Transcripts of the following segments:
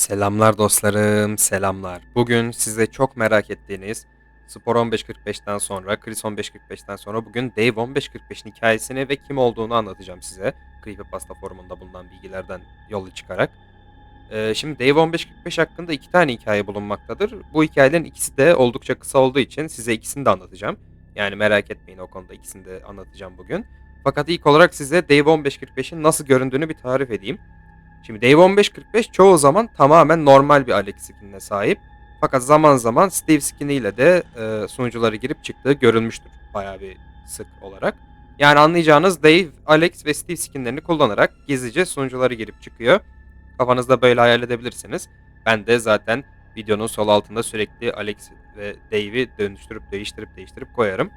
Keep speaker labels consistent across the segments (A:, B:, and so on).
A: Selamlar dostlarım, selamlar. Bugün size çok merak ettiğiniz Spor 15.45'ten sonra, Chris 15.45'ten sonra bugün Dave 15.45'in hikayesini ve kim olduğunu anlatacağım size. Creepypasta forumunda bulunan bilgilerden yola çıkarak. Ee, şimdi Dave 15.45 hakkında iki tane hikaye bulunmaktadır. Bu hikayelerin ikisi de oldukça kısa olduğu için size ikisini de anlatacağım. Yani merak etmeyin o konuda ikisini de anlatacağım bugün. Fakat ilk olarak size Dave 15.45'in nasıl göründüğünü bir tarif edeyim. Şimdi Dave 1545 çoğu zaman tamamen normal bir Alex skinine sahip. Fakat zaman zaman Steve skiniyle de e, sunucuları girip çıktığı görülmüştür. Bayağı bir sık olarak. Yani anlayacağınız Dave, Alex ve Steve skinlerini kullanarak gizlice sunucuları girip çıkıyor. Kafanızda böyle hayal edebilirsiniz. Ben de zaten videonun sol altında sürekli Alex ve Dave'i dönüştürüp değiştirip değiştirip koyarım.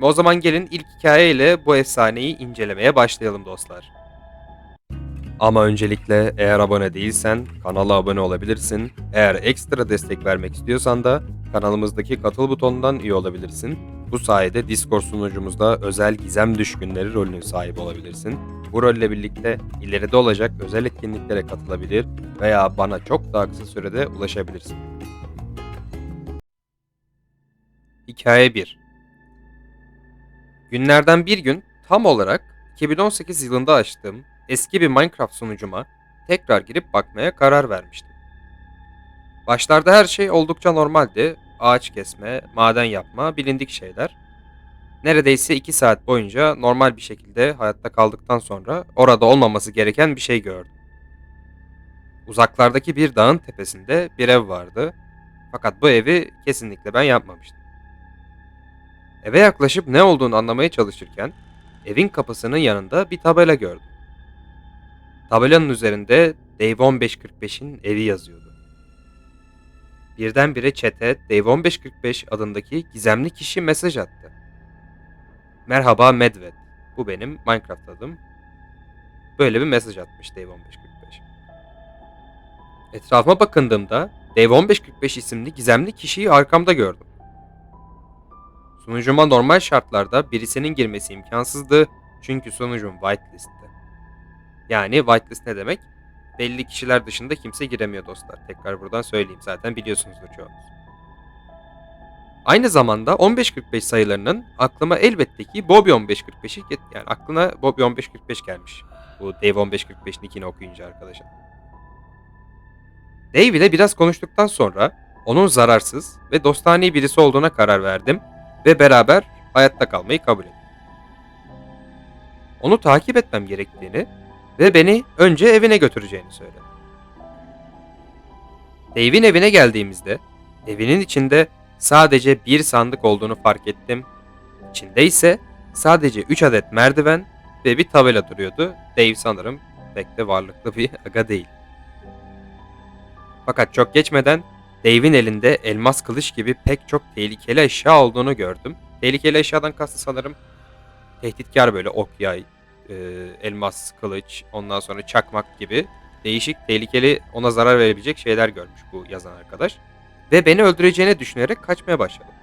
A: O zaman gelin ilk hikayeyle bu efsaneyi incelemeye başlayalım dostlar. Ama öncelikle eğer abone değilsen kanala abone olabilirsin. Eğer ekstra destek vermek istiyorsan da kanalımızdaki katıl butonundan üye olabilirsin. Bu sayede Discord sunucumuzda özel gizem düşkünleri rolünün sahibi olabilirsin. Bu rolle birlikte ileride olacak özel etkinliklere katılabilir veya bana çok daha kısa sürede ulaşabilirsin. Hikaye 1 Günlerden bir gün tam olarak 2018 yılında açtığım eski bir Minecraft sunucuma tekrar girip bakmaya karar vermiştim. Başlarda her şey oldukça normaldi. Ağaç kesme, maden yapma, bilindik şeyler. Neredeyse 2 saat boyunca normal bir şekilde hayatta kaldıktan sonra orada olmaması gereken bir şey gördüm. Uzaklardaki bir dağın tepesinde bir ev vardı. Fakat bu evi kesinlikle ben yapmamıştım. Eve yaklaşıp ne olduğunu anlamaya çalışırken evin kapısının yanında bir tabela gördüm. Tabelanın üzerinde Dave 1545'in evi yazıyordu. Birdenbire çete Dave 1545 adındaki gizemli kişi mesaj attı. Merhaba Medved. Bu benim Minecraft adım. Böyle bir mesaj atmış Dave 1545. Etrafıma bakındığımda Dave 1545 isimli gizemli kişiyi arkamda gördüm. Sunucuma normal şartlarda birisinin girmesi imkansızdı çünkü sunucum whitelist'ti. Yani whitelist ne demek? Belli kişiler dışında kimse giremiyor dostlar. Tekrar buradan söyleyeyim zaten biliyorsunuzdur çoğunuz. Aynı zamanda 15.45 sayılarının aklıma elbette ki Bobby 15.45'i yani aklına Bobby 15.45 gelmiş. Bu Dave 15.45 nickini okuyunca arkadaşım. Dave ile biraz konuştuktan sonra onun zararsız ve dostane birisi olduğuna karar verdim ve beraber hayatta kalmayı kabul ettim. Onu takip etmem gerektiğini ve beni önce evine götüreceğini söyledi. Dave'in evine geldiğimizde evinin içinde sadece bir sandık olduğunu fark ettim. İçinde ise sadece 3 adet merdiven ve bir tabela duruyordu. Dave sanırım pek de varlıklı bir aga değil. Fakat çok geçmeden Dave'in elinde elmas kılıç gibi pek çok tehlikeli eşya olduğunu gördüm. Tehlikeli eşyadan kastı sanırım tehditkar böyle ok yay, e, elmas kılıç, ondan sonra çakmak gibi değişik tehlikeli ona zarar verebilecek şeyler görmüş bu yazan arkadaş. Ve beni öldüreceğini düşünerek kaçmaya başladım.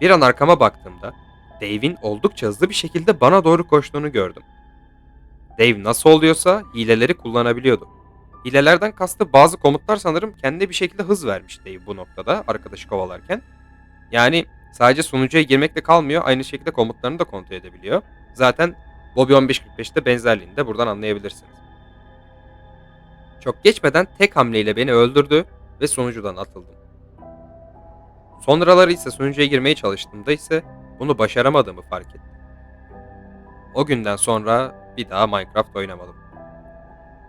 A: Bir an arkama baktığımda Dave'in oldukça hızlı bir şekilde bana doğru koştuğunu gördüm. Dave nasıl oluyorsa hileleri kullanabiliyordu. Hilelerden kastı bazı komutlar sanırım kendi bir şekilde hız vermiş Dave bu noktada arkadaşı kovalarken. Yani sadece sunucuya girmekle kalmıyor aynı şekilde komutlarını da kontrol edebiliyor. Zaten Bobby 1545'te benzerliğini de buradan anlayabilirsiniz. Çok geçmeden tek hamleyle beni öldürdü ve sunucudan atıldım. Sonraları ise sunucuya girmeye çalıştığımda ise bunu başaramadığımı fark ettim. O günden sonra bir daha Minecraft oynamadım.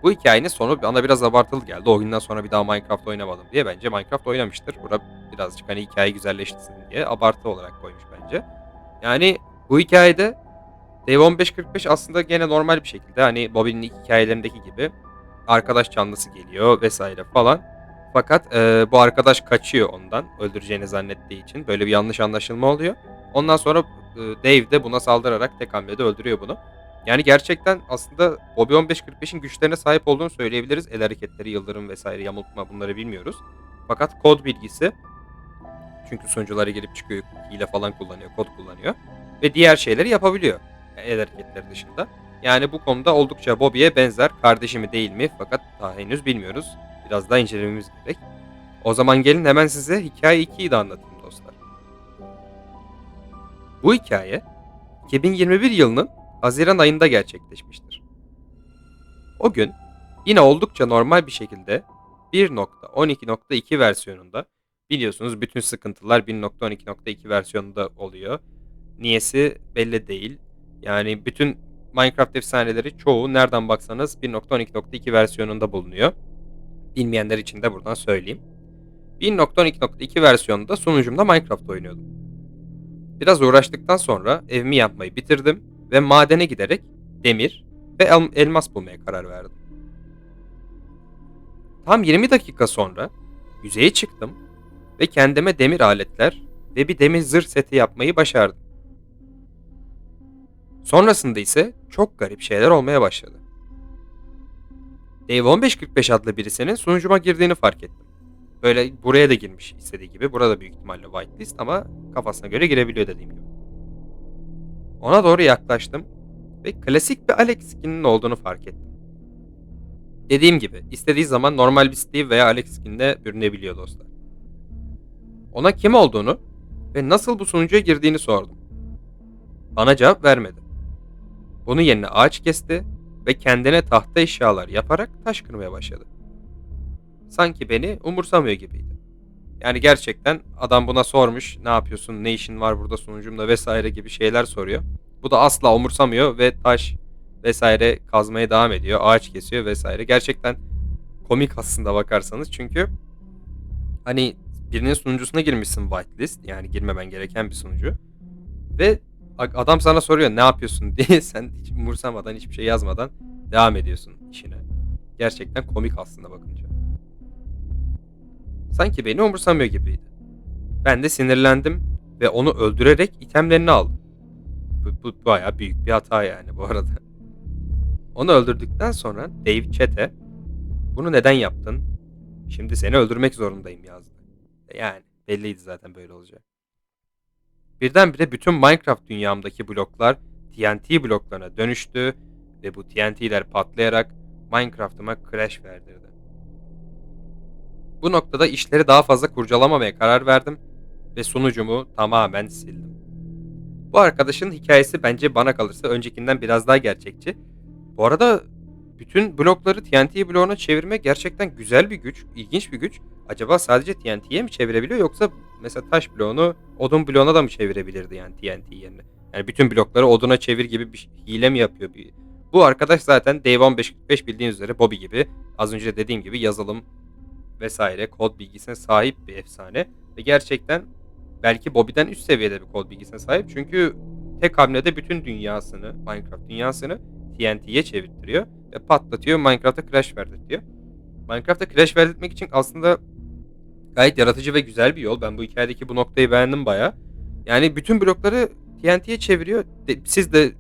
A: Bu hikayenin sonu bana biraz abartılı geldi. O günden sonra bir daha Minecraft oynamadım diye bence Minecraft oynamıştır. Burada birazcık hani hikaye güzelleştirsin diye abartı olarak koymuş bence. Yani bu hikayede Dave 1545 aslında gene normal bir şekilde hani Bobby'nin hikayelerindeki gibi arkadaş canlısı geliyor vesaire falan. Fakat e, bu arkadaş kaçıyor ondan öldüreceğini zannettiği için. Böyle bir yanlış anlaşılma oluyor. Ondan sonra e, Dave de buna saldırarak tek hamlede öldürüyor bunu. Yani gerçekten aslında Bobby 1545'in güçlerine sahip olduğunu söyleyebiliriz. El hareketleri, yıldırım vesaire yamultma bunları bilmiyoruz. Fakat kod bilgisi çünkü sunuculara girip çıkıyor, hile falan kullanıyor, kod kullanıyor ve diğer şeyleri yapabiliyor el hareketleri dışında. Yani bu konuda oldukça Bobby'ye benzer. Kardeşi mi değil mi? Fakat daha henüz bilmiyoruz. Biraz daha incelememiz gerek. O zaman gelin hemen size hikaye 2'yi de anlatayım dostlar. Bu hikaye 2021 yılının Haziran ayında gerçekleşmiştir. O gün yine oldukça normal bir şekilde 1.12.2 versiyonunda biliyorsunuz bütün sıkıntılar 1.12.2 versiyonunda oluyor. Niyesi belli değil. Yani bütün Minecraft efsaneleri çoğu nereden baksanız 1.12.2 versiyonunda bulunuyor. Bilmeyenler için de buradan söyleyeyim. 1.12.2 versiyonunda sunucumda Minecraft oynuyordum. Biraz uğraştıktan sonra evimi yapmayı bitirdim ve madene giderek demir ve el- elmas bulmaya karar verdim. Tam 20 dakika sonra yüzeye çıktım ve kendime demir aletler ve bir demir zırh seti yapmayı başardım. Sonrasında ise çok garip şeyler olmaya başladı. Dave 1545 adlı birisinin sunucuma girdiğini fark ettim. Böyle buraya da girmiş istediği gibi. Burada büyük ihtimalle whitelist ama kafasına göre girebiliyor dediğim gibi. Ona doğru yaklaştım ve klasik bir Alex skininin olduğunu fark ettim. Dediğim gibi istediği zaman normal bir Steve veya Alex skinine bürünebiliyor dostlar. Ona kim olduğunu ve nasıl bu sunucuya girdiğini sordum. Bana cevap vermedi. Bunun yerine ağaç kesti ve kendine tahta eşyalar yaparak taş kırmaya başladı. Sanki beni umursamıyor gibiydi. Yani gerçekten adam buna sormuş ne yapıyorsun ne işin var burada sunucumda vesaire gibi şeyler soruyor. Bu da asla umursamıyor ve taş vesaire kazmaya devam ediyor. Ağaç kesiyor vesaire. Gerçekten komik aslında bakarsanız çünkü hani birinin sunucusuna girmişsin whitelist yani girmemen gereken bir sunucu ve adam sana soruyor ne yapıyorsun diye sen hiç umursamadan hiçbir şey yazmadan devam ediyorsun işine. Gerçekten komik aslında bakınca. Sanki beni umursamıyor gibiydi. Ben de sinirlendim ve onu öldürerek itemlerini aldım. Bu, bu bayağı büyük bir hata yani bu arada. Onu öldürdükten sonra Dave Chat'e bunu neden yaptın? Şimdi seni öldürmek zorundayım yazdı. Yani belliydi zaten böyle olacak. Birdenbire bütün Minecraft dünyamdaki bloklar TNT bloklarına dönüştü ve bu TNT'ler patlayarak Minecraft'ıma crash verdirdi. Bu noktada işleri daha fazla kurcalamamaya karar verdim ve sunucumu tamamen sildim. Bu arkadaşın hikayesi bence bana kalırsa öncekinden biraz daha gerçekçi. Bu arada bütün blokları TNT bloğuna çevirmek gerçekten güzel bir güç, ilginç bir güç. Acaba sadece TNT'ye mi çevirebiliyor yoksa mesela taş bloğunu odun bloğuna da mı çevirebilirdi yani TNT yerine? Yani bütün blokları oduna çevir gibi bir hile mi yapıyor? Bir... Bu arkadaş zaten Dave 1545 bildiğiniz üzere Bobby gibi az önce dediğim gibi yazılım vesaire kod bilgisine sahip bir efsane. Ve gerçekten belki Bobby'den üst seviyede bir kod bilgisine sahip. Çünkü tek hamlede bütün dünyasını, Minecraft dünyasını TNT'ye çevirtiriyor ve patlatıyor. Minecraft'a crash verdirtiyor. Minecraft'a crash verdirtmek için aslında gayet yaratıcı ve güzel bir yol. Ben bu hikayedeki bu noktayı beğendim baya. Yani bütün blokları TNT'ye çeviriyor. Siz de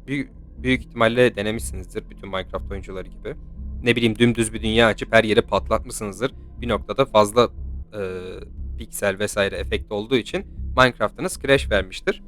A: büyük ihtimalle denemişsinizdir bütün Minecraft oyuncuları gibi. Ne bileyim dümdüz bir dünya açıp her yeri patlatmışsınızdır. Bir noktada fazla e, piksel vesaire efekt olduğu için Minecraft'ınız crash vermiştir.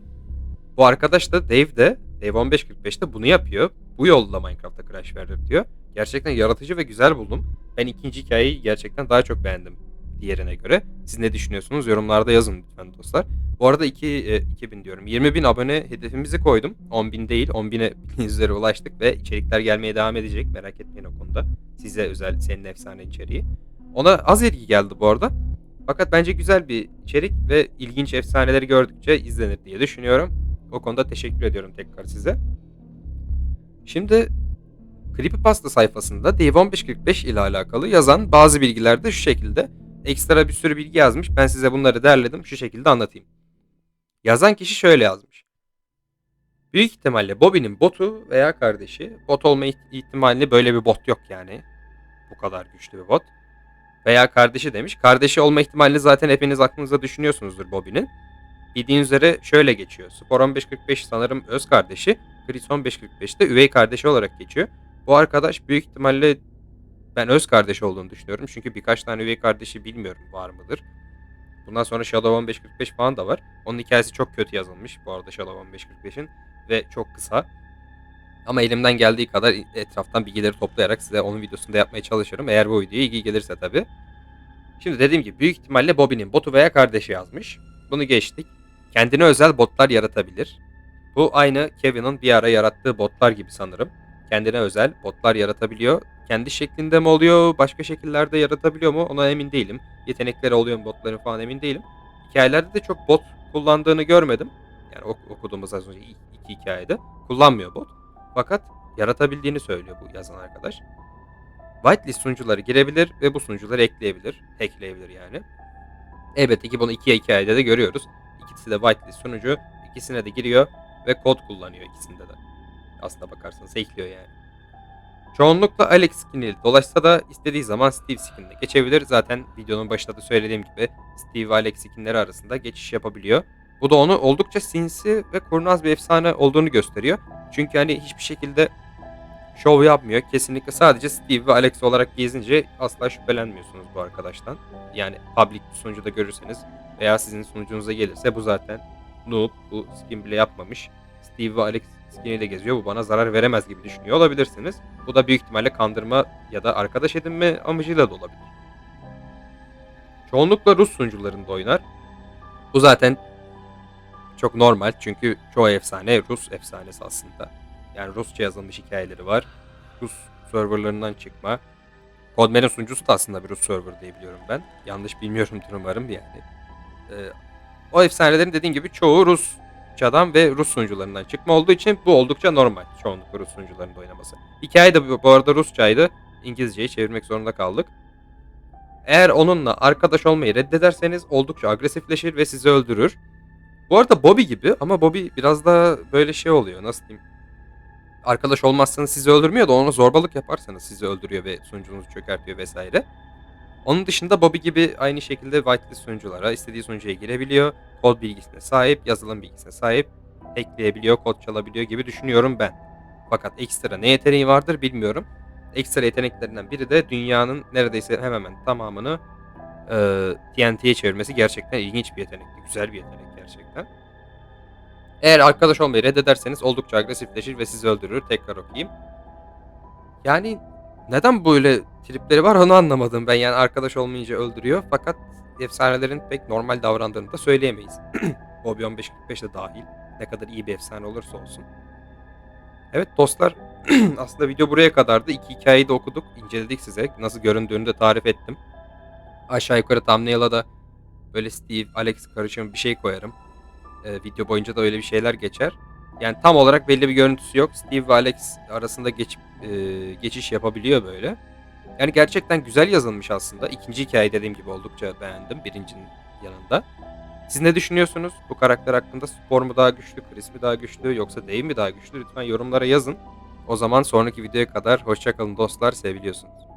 A: Bu arkadaş da Dave de Dave 1545'te bunu yapıyor. Bu yolla Minecraft'ta crash verir diyor. Gerçekten yaratıcı ve güzel buldum. Ben ikinci hikayeyi gerçekten daha çok beğendim diğerine göre. Siz ne düşünüyorsunuz? Yorumlarda yazın lütfen dostlar. Bu arada 2, e, 2000 diyorum. 20 bin abone hedefimizi koydum. 10 bin değil. 10 bine üzere ulaştık ve içerikler gelmeye devam edecek. Merak etmeyin o konuda. Size özel senin efsane içeriği. Ona az ilgi geldi bu arada. Fakat bence güzel bir içerik ve ilginç efsaneleri gördükçe izlenir diye düşünüyorum. O konuda teşekkür ediyorum tekrar size. Şimdi Creepypasta sayfasında Dave 1545 ile alakalı yazan bazı bilgiler de şu şekilde. Ekstra bir sürü bilgi yazmış. Ben size bunları derledim. Şu şekilde anlatayım. Yazan kişi şöyle yazmış. Büyük ihtimalle Bobby'nin botu veya kardeşi. Bot olma ihtimalini böyle bir bot yok yani. Bu kadar güçlü bir bot. Veya kardeşi demiş. Kardeşi olma ihtimalini zaten hepiniz aklınızda düşünüyorsunuzdur Bobby'nin. Bildiğiniz üzere şöyle geçiyor. Spor 1545 sanırım öz kardeşi. Chris 1545'te üvey kardeşi olarak geçiyor. Bu arkadaş büyük ihtimalle ben öz kardeşi olduğunu düşünüyorum. Çünkü birkaç tane üvey kardeşi bilmiyorum var mıdır. Bundan sonra Shadow 1545 falan da var. Onun hikayesi çok kötü yazılmış bu arada Shadow 1545'in ve çok kısa. Ama elimden geldiği kadar etraftan bilgileri toplayarak size onun videosunu da yapmaya çalışırım. Eğer bu videoya ilgi gelirse tabii. Şimdi dediğim gibi büyük ihtimalle Bobby'nin botu veya kardeşi yazmış. Bunu geçtik. Kendine özel botlar yaratabilir. Bu aynı Kevin'in bir ara yarattığı botlar gibi sanırım. Kendine özel botlar yaratabiliyor. Kendi şeklinde mi oluyor, başka şekillerde yaratabiliyor mu ona emin değilim. Yetenekleri oluyor mu botların falan emin değilim. Hikayelerde de çok bot kullandığını görmedim. Yani ok- okuduğumuz az önce iki hikayede kullanmıyor bot. Fakat yaratabildiğini söylüyor bu yazan arkadaş. Whitelist sunucuları girebilir ve bu sunucuları ekleyebilir. Hackleyebilir yani. Elbette ki bunu iki hikayede de görüyoruz. İkisi de whitelist sunucu. ikisine de giriyor ve kod kullanıyor ikisinde de. Aslına bakarsanız hackliyor yani. Çoğunlukla Alex skinli dolaşsa da istediği zaman Steve skinine geçebilir. Zaten videonun başında da söylediğim gibi Steve ve Alex skinleri arasında geçiş yapabiliyor. Bu da onu oldukça sinsi ve kurnaz bir efsane olduğunu gösteriyor. Çünkü hani hiçbir şekilde şov yapmıyor. Kesinlikle sadece Steve ve Alex olarak gezince asla şüphelenmiyorsunuz bu arkadaştan. Yani public bir sunucuda görürseniz veya sizin sunucunuza gelirse bu zaten noob, bu skin bile yapmamış. Steve ve Alex skiniyle geziyor. Bu bana zarar veremez gibi düşünüyor olabilirsiniz. Bu da büyük ihtimalle kandırma ya da arkadaş edinme amacıyla da olabilir. Çoğunlukla Rus sunucularında oynar. Bu zaten çok normal çünkü çoğu efsane Rus efsanesi aslında. Yani Rusça yazılmış hikayeleri var. Rus serverlarından çıkma. Codman'in sunucusu da aslında bir Rus server diye biliyorum ben. Yanlış bilmiyorumdur umarım yani. Ee, o efsanelerin dediğim gibi çoğu Rusçadan ve Rus sunucularından çıkma olduğu için bu oldukça normal. Çoğunlukla Rus sunucularında oynaması. Hikaye de bu arada Rusçaydı. İngilizceyi çevirmek zorunda kaldık. Eğer onunla arkadaş olmayı reddederseniz oldukça agresifleşir ve sizi öldürür. Bu arada Bobby gibi ama Bobby biraz daha böyle şey oluyor nasıl diyeyim. Arkadaş olmazsanız sizi öldürmüyor da ona zorbalık yaparsanız sizi öldürüyor ve sunucunuzu çökertiyor vesaire. Onun dışında Bobby gibi aynı şekilde whitelist sunuculara istediği sunucuya girebiliyor. Kod bilgisine sahip, yazılım bilgisine sahip. Hackleyebiliyor, kod çalabiliyor gibi düşünüyorum ben. Fakat ekstra ne yeteneği vardır bilmiyorum. Ekstra yeteneklerinden biri de dünyanın neredeyse hemen hemen tamamını e, TNT'ye çevirmesi gerçekten ilginç bir yetenekti. Güzel bir yetenek gerçekten. Eğer arkadaş olmayı reddederseniz oldukça agresifleşir ve sizi öldürür. Tekrar okuyayım. Yani neden böyle tripleri var onu anlamadım ben. Yani arkadaş olmayınca öldürüyor. Fakat efsanelerin pek normal davrandığını da söyleyemeyiz. Bobby 1545 de dahil. Ne kadar iyi bir efsane olursa olsun. Evet dostlar aslında video buraya kadardı. İki hikayeyi de okuduk. inceledik size. Nasıl göründüğünü de tarif ettim. Aşağı yukarı thumbnail'a da böyle Steve, Alex karışımı bir şey koyarım. Ee, video boyunca da öyle bir şeyler geçer. Yani tam olarak belli bir görüntüsü yok. Steve ve Alex arasında geç, e, geçiş yapabiliyor böyle. Yani gerçekten güzel yazılmış aslında. İkinci hikaye dediğim gibi oldukça beğendim birincinin yanında. Siz ne düşünüyorsunuz bu karakter hakkında? Spor mu daha güçlü, Chris mi daha güçlü yoksa Dave mi daha güçlü? Lütfen yorumlara yazın. O zaman sonraki videoya kadar hoşçakalın dostlar, seviliyorsunuz.